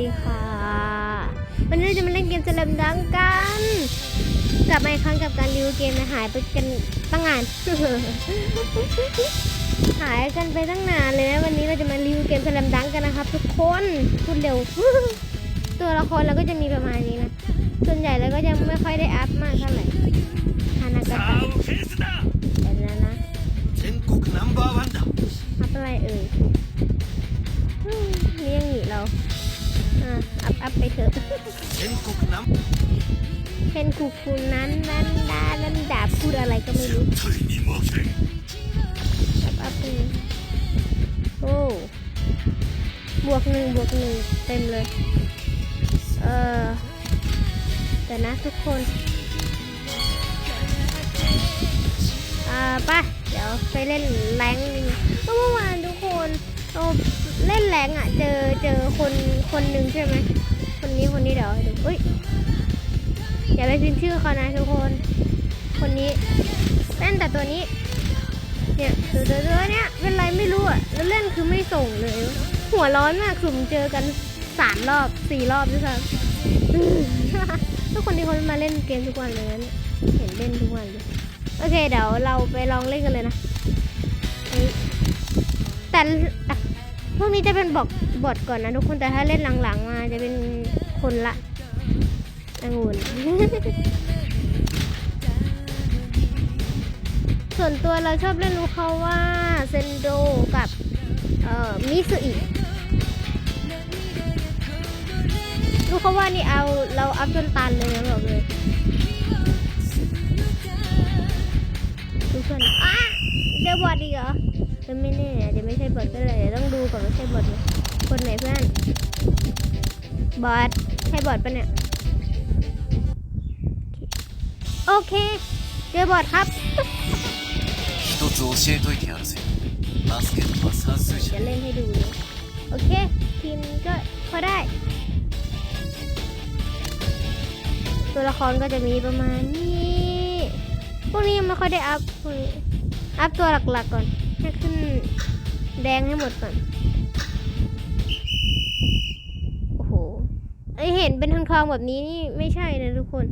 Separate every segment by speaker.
Speaker 1: ดีค่ะ วันนี้เราจะมาเล่นเกมสลัมดังกัน กลับมาอีกครั้งกับการรีวิวเกมนะหายไปกันตั้งนาน หายกันไปตั้งนานเลยนะวันนี้เราจะมารีวิวเกมสลัมดังกันนะครับ ทุกคนพูดเร็ว ตัวละครเราก็จะมีประมาณนี้นะ ส่วนใหญ่เราก็ยังไม่ค่อยได้อัพมากเท่าไหร่ฮานากาตแบบนั้นนะอัพอะไรเอ่ยนี่ยังหนีเรา อ่าอัพอัพไปเถอะ
Speaker 2: เห็นคุกน้ำ
Speaker 1: เห็นคุกคูนั้นนั้นด่านั้นดาพูดอะไรก็ไม่รู้อัพอัพไปโอ้บวกหนึ่งบวกหนึ่งเต็มเลย เออแต่นะทุกคน อ่าไปเดี๋ยวไปเล่นแรงนึงเมื่อวานทุกคนโอ้ เล่นแรงอะ เจอเจอคนคนหนึ่งใช่ไหมคนนี้คนนี้เดี๋ยวให้ดูเอ้ยอย่าไปพิมพ์ชื่อเขานะทุกคน คนนี้เล่นแต่ตัวนี้ เนี่ยตัวตัวเนี้ยเป็นไรไม่รู้อะแล้วเล่นคือไม่ส่งเลย หัวร้อนมากสุ่มเจอกันสามรอบสี่รอบด้วยซ้ำทุกคนที่เขามาเล่นเกมทุกวันเลยนะเนี่ยเห็นเล่นทุกวันเลยโอเคเดี๋ยวเราไปลองเล่นกันเลยนะแต่ พวกนี้จะเป็นบอกบอทก่อนนะทุกคนแต่ถ้าเล่นหลังๆมาจะเป็นคนละองุ่นส่วนตัวเราชอบเล่นรู้เขาว่าเซนโดกับเอ่อมิสุอิรู้เขาว่านี่เอาเราอัพจนตันเลยนะบอกเลยดูเพื่อนอะเดบอดอีเหรอ เออไม่แน่อาจจะไม่ใช่บอดก็เลยเดี๋ยวต้องดูก่อนว่าใช่บอดไหมคนไหนเพื่อนบอดใช่บอดปะเนี่ยโอเคเจอบอดครับ
Speaker 2: 一つ教えといてやるぜバスケットは算数じ
Speaker 1: จะ
Speaker 2: ゃ
Speaker 1: เล่นให้ดูเลยโอเค ทีมก็พอได้ ตัวละครก็จะมีประมาณนี้ พวกนี้ยังไม่ค่อยได้อัพพวกนี้อัพตัวหลักๆก่อน ให้ขึ้น แดงให้หมดก่อน โอ้โห ไอเห็นเป็นทองทองแบบนี้นี่ไม่ใช่นะทุกคน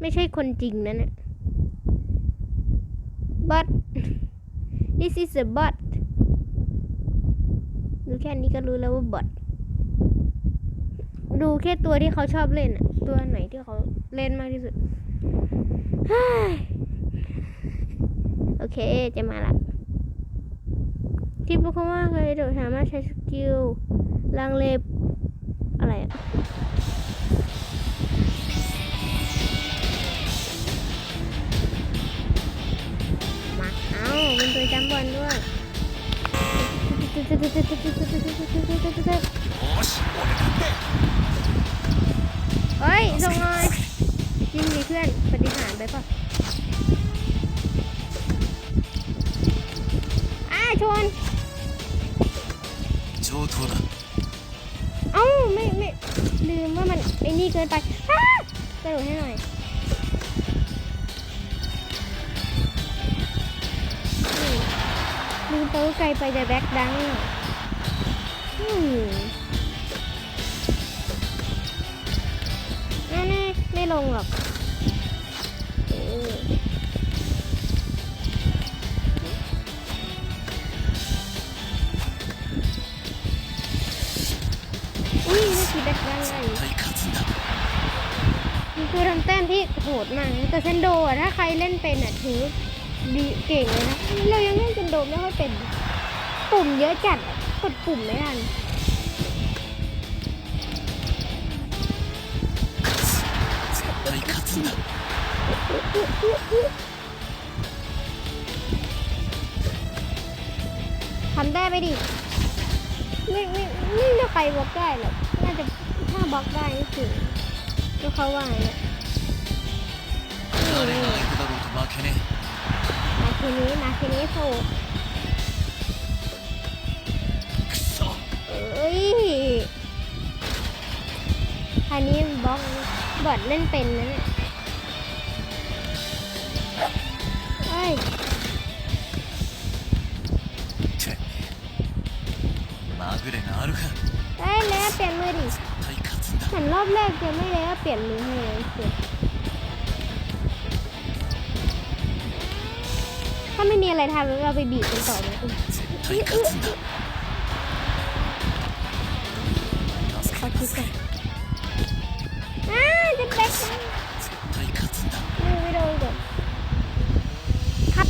Speaker 1: ไม่ใช่คนจริงนะเนี่ย but this is a bot ดูแค่นี้ก็รู้แล้วว่าบอทดูแค่ตัวที่เขาชอบเล่นอะตัวไหนที่เขาเล่นมากที่สุด โอเค จะมาละ ที่บุคว่าเคยโดดสามารถใช้สกิลลังเลอะไรอะมาเอาเป็นตัวจำบอลด้วยเฮ้ยส่งหน่ยยิงดีเพื่อนปฏิหารไปป่ะอ่าชน
Speaker 2: ทูธ
Speaker 1: เอ้าไม่ไม่ลืมว่ามันไอ้นี่เกินไปกระโดดให้หน่อยลืมเตาไกลไปจะแบ็กดังอืมไม่ไม่ลงหรอก คือทำแต้มที่โหดมากแต่เซนโดอะถ้าใครเล่นเป็นอะถือดีเก่งเลยนะเรายังเล่นเซนโดไม่ค่อยเป็น ปุ่มเยอะจัดกดปุ่มไม่ทันทำได้ไปดิ ไม่ไม่ไม่จะใครบล็อกได้หรอกน่าจะถ้าบล็อกได้ก็คือ ดูเขาว่าเนี่ยนี่นี่มาทีนี้มาทีนี้สูล่เอ้ยอันนี้บล็อกบอดเล่นเป็นนะเนี่ยเอ้ย
Speaker 2: เอะ
Speaker 1: ไรยแล้วเปลี่ยนมือดิ ฉันรอบแรกจะไม่ได้เปลี่ยนมือให้เลยสุถ้าไม่มีอะไรทำเราไปบีบกันต่อไหมขอคิดก่อนอ้าจะแบกไม่โดนก่อนครับ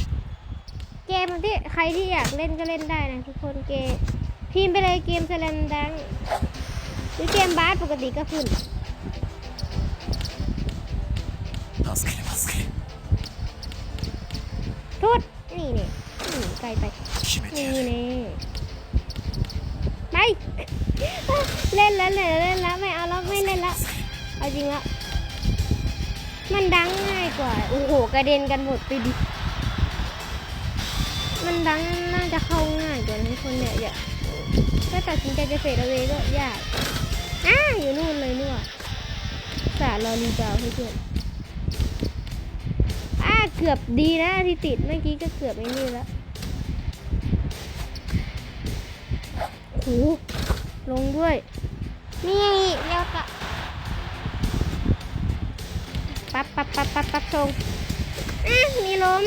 Speaker 1: เกมที่ใครที่อยากเล่นก็เล่นได้นะทุกคนเกมพิมพ์ไปเลยเกมแสลมดัง หรือเกมบาสปกติก็ขึ้น
Speaker 2: 助ける助ける
Speaker 1: ทุดนี่เนี่ยนี่ไกลไป
Speaker 2: 決めて
Speaker 1: นี่
Speaker 2: やる
Speaker 1: แน่ไป เล่นแล้วเลยเล่นแล้วไม่เอาแล้วไม่เล่นแล้วเอาจริงแล้วมันดังง่ายกว่าโอ้โหกระเด็นกันหมดไปดิมันดังน่าจะเข้าง่ายกว่านะทุกคนเนี่ยอย่าถ้าตัดสินใจจะเฟดเอาไว้ก็ยาก อ้าอยู่นู่นเลยนี่หว่าสาลอรีบาวให้เพื่อนอ้าเกือบดีนะที่ติดเมื่อกี้ก็เกือบไอ้นี่แล้วโหลงด้วย นี่เลี้ยวกะปั๊บปั๊บปั๊บปั๊บปั๊บทรงอะมีล้ม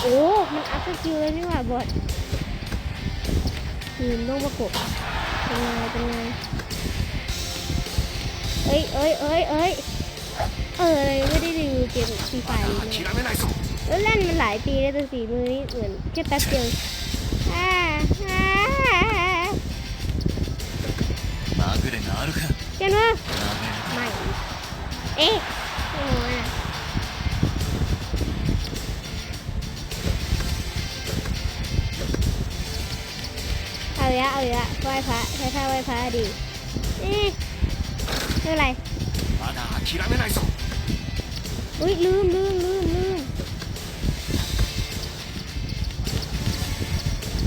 Speaker 1: โอ้ มันอัพสกิลเลยนี่หว่าบอดยืนต้องประกบเป็นไงเป็นไง เอ้ยเอ้ยเอ้ยเอ้ยเอ้ยไม่ได้ดูเกมฟรีไฟเลยเล่นมันหลายปีแล้วแต่สีมือนี่เหมือนแค่แป๊บเดียวฮ่าฮ่า
Speaker 2: เจ้า
Speaker 1: เนอาไม่เอ๊ะโอ้ยเอาละเอาละไหว้พระใช้ท่าไหว้พระดีนี่ ไม่เป็นไร
Speaker 2: まだ諦めないぞ
Speaker 1: อุ้ยลืมลืมลืมลืม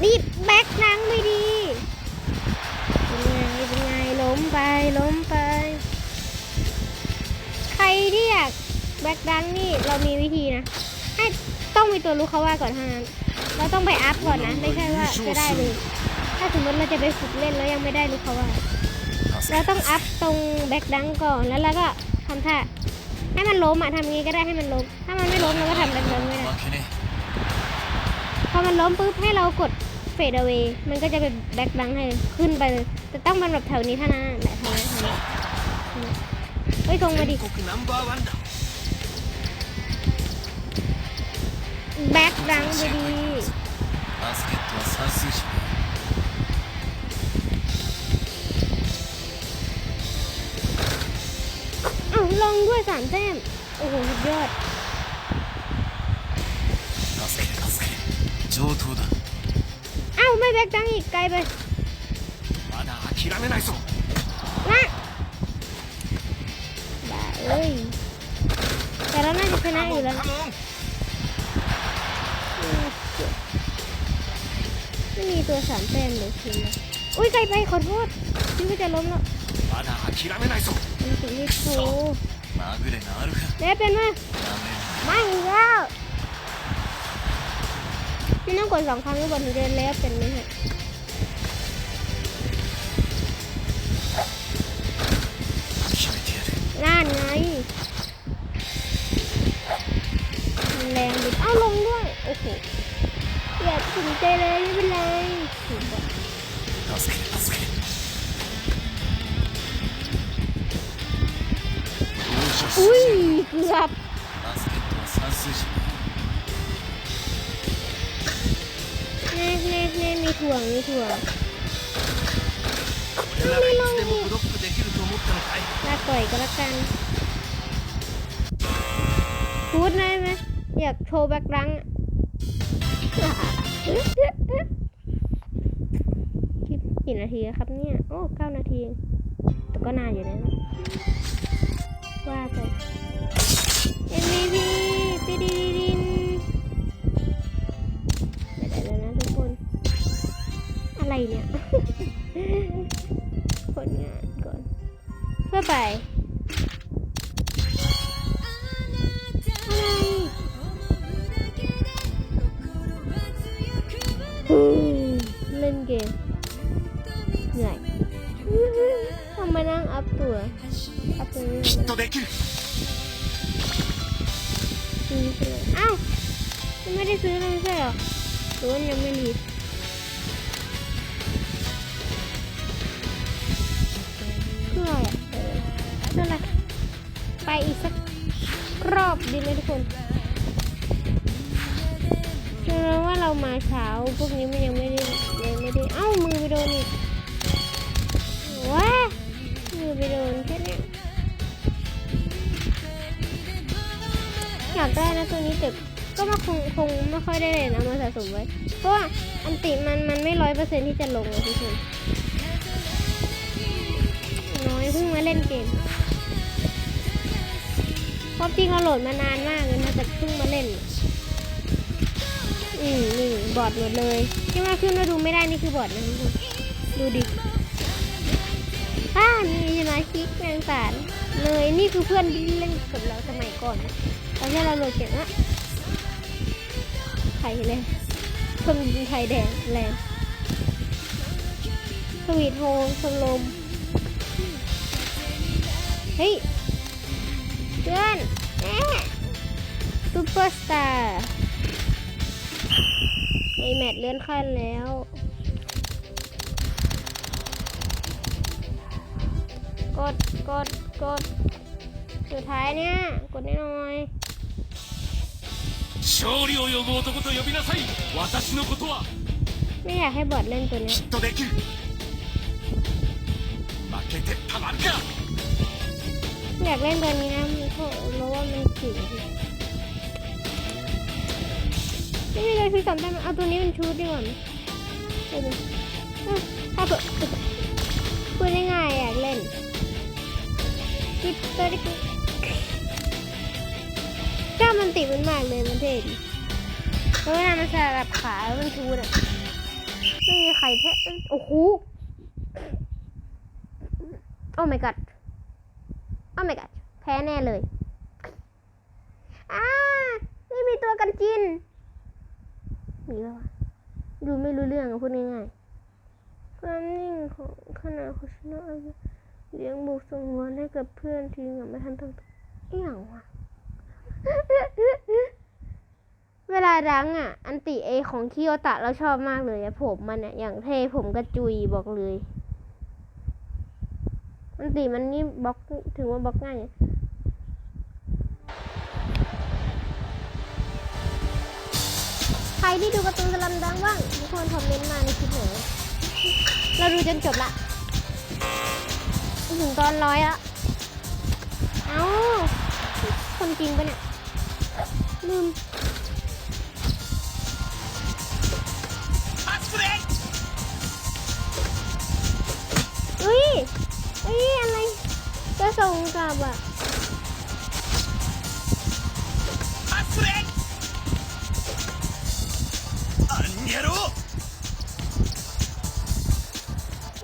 Speaker 1: รีบแบ็คนังไม่ดี เป็นไง เป็นไง ล้มไป ล้มไป ใครที่อยากแบ็คดังนี่เรามีวิธีนะ ให้ต้องมีตัวรู้เขาว่าก่อนเท่านั้น เราต้องไปอัพก่อนนะ ไม่ใช่ว่าจะได้เลย ถ้าสมมติเราจะไปฝึกเล่นแล้วยังไม่ได้รู้เขาว่า
Speaker 2: 助
Speaker 1: เราต้องอัพตรงแบ็กดังก่อนแล้วเราก็ทำท่าให้มันล้มอะทำงี้ก็ได้ให้มันล้ม ถ้ามันไม่ล้มเราก็ทำแบ็กดังไม่ได้พอมันล้มปุ๊บให้เรากดเฟดเอาเวมันก็จะเป็นแบ็กดังให้ขึ้นไปจะต้องเป็นแบบแถวนี้เท่านั้นแหละแถวนี้เฮ้ยตรงมาดิแบ็กดังไปดี ลงด้วยสามแต้ม โอ้โหสุดยอด
Speaker 2: え助ける助ける上等だ
Speaker 1: อ้าวไม่แบ็คดังอีกไกลไป
Speaker 2: まだ諦めないぞ
Speaker 1: นะได้เอ้ยแต่เราน่าจะชนะอยู่แล้ว
Speaker 2: カモン
Speaker 1: อืมไม่มีตัวสามแต้มเลยทีมนะอุ้ยไกลไปขอโทษคิดว่าจะล้มแล้ว
Speaker 2: まだ諦めないぞ
Speaker 1: มันถึงไม่โถ
Speaker 2: まぐれがあるか
Speaker 1: แล้วเป็นว่า
Speaker 2: なめる
Speaker 1: ไม่อีกแล้วพี่ต้องกดสองครั้งทุกคนถึงจะแล้วเป็นไหมฮะ
Speaker 2: 決めてやる
Speaker 1: นั่นไงมันแรงดิเอ้าลงด้วย โอ้โหอย่าสนใจเลยไม่เป็นไรถูกปะ อุ้ยเกือบ
Speaker 2: バスケットは算数じゃね
Speaker 1: แน่แน่แน่มีถ่วงมีถ่วง
Speaker 2: え俺ならいつでもブロックできると思ったのかい
Speaker 1: ลากต่อยก็แล้วกันพูดได้ไหมอยากโชว์แบ็ครังอะ คลิปกี่นาทีแล้วครับเนี่ย โอ้เก้านาทีเองแต่ก็นานอยู่นะ ว่าไป MVP ติดิดิดินไม่ได้แล้วนะทุกคน อะไรเนี่ย ผลงานก่อนเพื่อไป ซื้อเลยอ้าวยังไม่ได้ซื้อเลยไม่ใช่หรอหรือว่ายังไม่รีเพื่ออะไรนั่นแหละไปอีกสักรอบดีไหมทุกคนแสดงว่าเรามาเช้าพวกนี้มันยังไม่ได้ยังไม่ได้เอ้ามือไปโดนอีกว้ามือไปโดนแค่เนี้ อยากได้นะตัวนี้แต่ก็มาคงคงไม่ค่อยได้เลยนะมาสะสมไว้ เพราะว่าอันติมันมันไม่ร้อยเปอร์เซ็นที่จะลงอะทุกคนน้อยเพิ่งมาเล่นเกมความจริงเราโหลดมานานมากเลยนะแต่เพิ่งมาเล่น อืมนี่บอดหมดเลยที่ว่าขึ้นมาดูไม่ได้นี่คือบอดนะทุกคนดูดิอ่ามีสมาชิกแมงสารเลยนี่คือเพื่อนที่เล่นกับเราสมัยก่อนนะ ตอนที่เราโหลดเก่งอะไข่เลยชมไข่แดงแรงสวีทโฮมสลมเฮ้ยเพื่อนแม่ซูเปอร์สตาร์ไอแมตช์เลื่อนขั้นแล้วกด กด กด สุดท้ายเนี่ย กดแน่อย
Speaker 3: 勝利を呼ぶ男と呼びなさい私のことは
Speaker 1: ไม่อยากให้บอดเล่นตัวเนี้ย
Speaker 2: きっとできる負けてたまるか
Speaker 1: อยากเล่นตัวนี้นะมันเพราะเพราะว่ามันเก่งไม่มีอะไรคือจำได้ไหมเอาตัวนี้เป็นชุดดีกว่าไหมเอาดูอ่ะถ้าเปิดพูดง่ายๆอยากเล่นคิดตัวนี้ก ล้ามันติดมันมากเลยมันเท่ดีแล้วเวลามันสลับขาแล้วมันชูดอะไม่มีใครแท้โอ้โหโอ้ my god โอ้ my god แพ้แน่เลยอ่าไม่มีตัวกันจินมีแล้วะดูไม่รู้เรื่องพูดง่ายๆความนิ่งของขนาดโคชนะเลี้ยงบุกส่งหัวให้กับเพื่อนทีมไม่ทันตั้งตัวอย่างวะ เวลาดังอะ อันติเอของคิโอตะเราชอบมากเลยอะผมมันอะอย่างเท่ผมกระจุยบอกเลย อันติมันนี่บล็อกถือว่าบล็อกง่ายใครที่ดูการ์ตูนสลัมดังบ้างทุกคนคอมเมนต์มาในคลิปหน่อยเราดูจนจบละถึงตอนร้อยละ เอ้า คนจริงปะเนี่ย ลืมอุ้ยอุ้ยอะไร จะส่งกลับอะ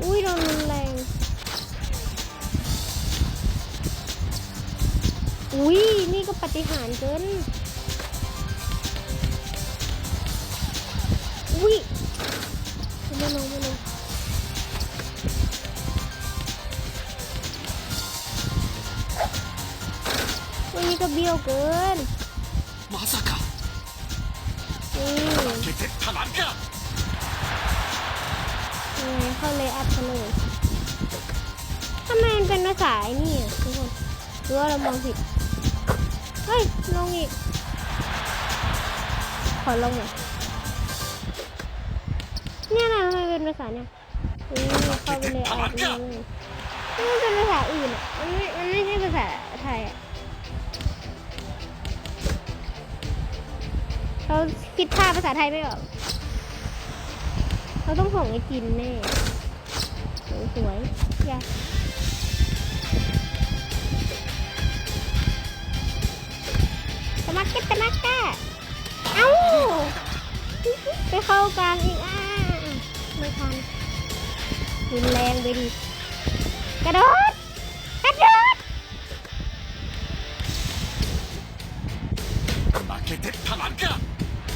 Speaker 1: อุ้ยโดนมันแรงอุ้ยนี่ก็ปฏิหารเกิน วิ่ยไม่ลงไม่ลงวันนี้ก็เบี้ยวเกิน
Speaker 2: มาสั
Speaker 1: กะเนี่เข้าเลยแอบเข้าเลยทำไมมันเป็นภาษาไอ้นี่ทุกคนหรือว่าเรามองผิด เฮ้ยลงอีก ขอลงหน่อย เป็นภาษาเนี่ยนี่เข้าไปเลยอัพเลยนี่มันเป็นภาษาอื่นอะมันไม่มันไม่ใช่ภาษาไทยอะเขาคิดภาพภาษาไทยไม่ออก เราต้องส่งไอ้จินแน่สวยๆอย่าตะมักเก็ตตะมักแกเอ้าไปเข้ากลางอีกอะ ทันรุนแรงไปดิ กระโดด กระโดด
Speaker 2: 負けてたまるか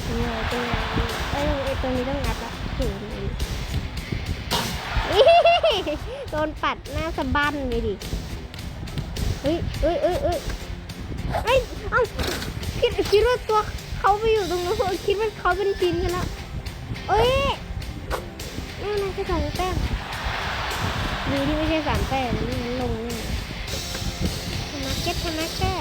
Speaker 1: เป็นไงเป็นไงเอ้ยไอ้ตัวนี้ต้องงัดละถึงเลย โดนปัดหน้าสะบั้นเลยดิ เฮ้ยเอ้ยเอ้ยเอ้ยเอ้ยเอ้าคิดคิดว่าตัวเขาไปอยู่ตรงนู้นคิดว่าเขาเป็นจินกันแล้วเอ้ย อ้าวนั่นคือสองแต้มดีที่ไม่ใช่สามแต้มนี่มันลงนี่ทำมาเก็ตทำมาแก้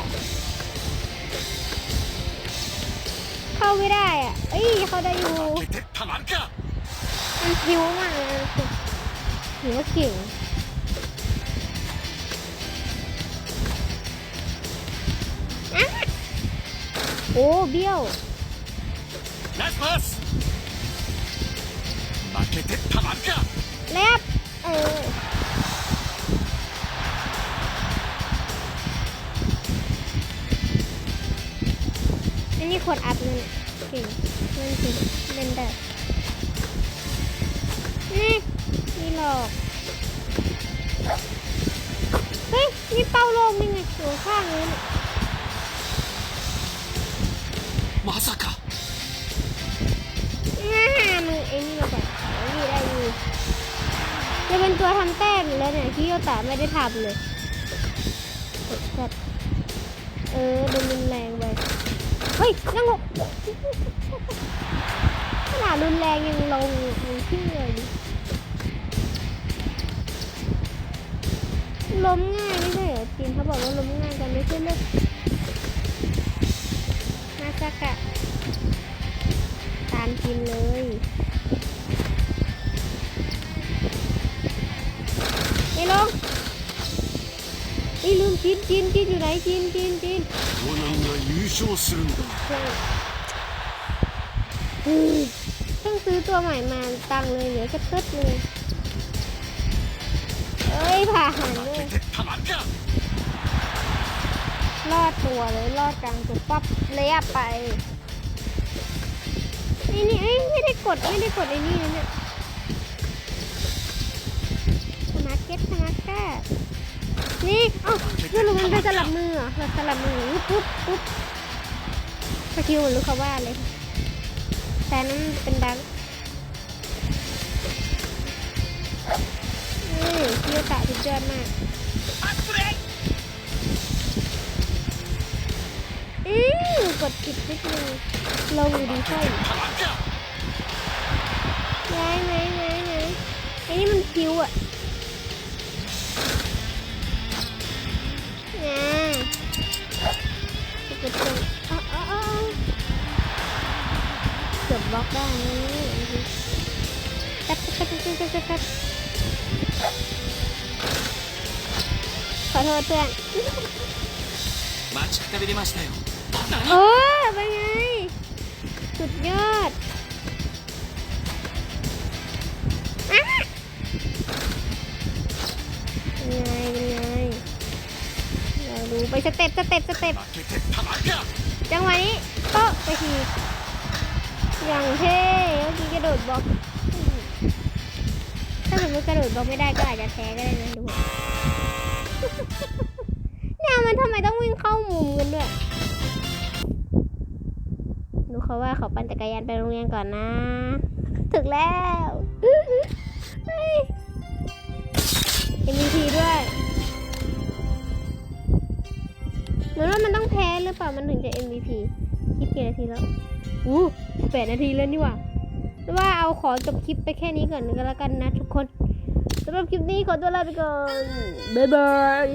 Speaker 1: เข้าไม่ได้อะเอ้ยเขาได้อยู่มันคิวมากเลยถือว่าเก่งโอ้เบี้ยว
Speaker 3: นัสมัส
Speaker 1: แลบเอออันนี้ขวดอัดเงินเก่งเล่นเก่งเล่นได้นี่มีหลกเฮ้ยมีเป้าโลมนี่ไงอยู่ข้างนู้นมาสักะ เป็นตัวทำแต้มอยู่แล้วเนี่ยที่โยตาไม่ได้ทำเลยจัดเออโดูรุนแรงไปเฮ้ยนั่งงกขนาดรุนแรงยังลงมึงเชื่อดิล้มง่ายไม่ใช่เหรอจีนเขาบอกว่าล้มง่ายกันไม่ใช่เรื่องนาซากะตามกินเลย ลงนี่ลืมจีนจีนจีนอยู่ไหนจีนจีนจีน
Speaker 3: コナンが優勝するんだ
Speaker 1: อืมเพิ่งซื้อตัวใหม่มาตังค์เลยเหลือแค่เพิดเลยเอ้ยผ่าหันเล
Speaker 3: 負
Speaker 1: ย
Speaker 3: けてたまるか
Speaker 1: รอดตัวเลยรอดกลางตัวปั๊บเลี้ยไปนี่นี่เอ้ยไม่ได้กดไม่ได้กดไอ้นี่นะเนี่ย นี่เอ้าไม่รู้มันเป็นสลับมือเหรอแบบสลับมือปุ๊บปุ๊บสกิลเหมือนลูกเขาว่าเลย แต่นั้นเป็นดังนี่ยคิวตะสุเยอดมากอือกดผิดนิดนึงลงอยู่ดี
Speaker 3: ใช่
Speaker 1: ไหมไหมไหมไหมไอ้นี่มันคิวอะ จะเจอเกืบบล็อกได้แป๊บแป๊บแปแคปแคป๊บขอโทษเพื่อนเออเป็นไง สุดยอด อ้สเต็ปสเต็ปสเต็ปจังหวะนี้ก็ไปทีอย่างเท่เมื่อกี้กระโดดบล็อก ถ้าสมมติกระโดดบล็อกไม่ได้ก็อาจจะแพ้ก็ได้นะดูเนี่ยมันทำไมต้องวิ่งเข้ามุมกันด้วยดูเขาว่าเขาปั่นจักรยานไปโรงเรียนก่อนนะ ถึงแล้วเอ็มพีด้วย หมือนว่ามันต้องแพ้หรือเปล่ามันถึงจะ MVP คลิปกี่นาทีแล้ว อู้แปดนาทีแล้วนี่หว่าว่าเอาขอจบคลิปไปแค่นี้ก่อนก็แล้วกันนะทุกคนสำหรับคลิปนี้ขอตัวลาไปก่อน บ๊ายบาย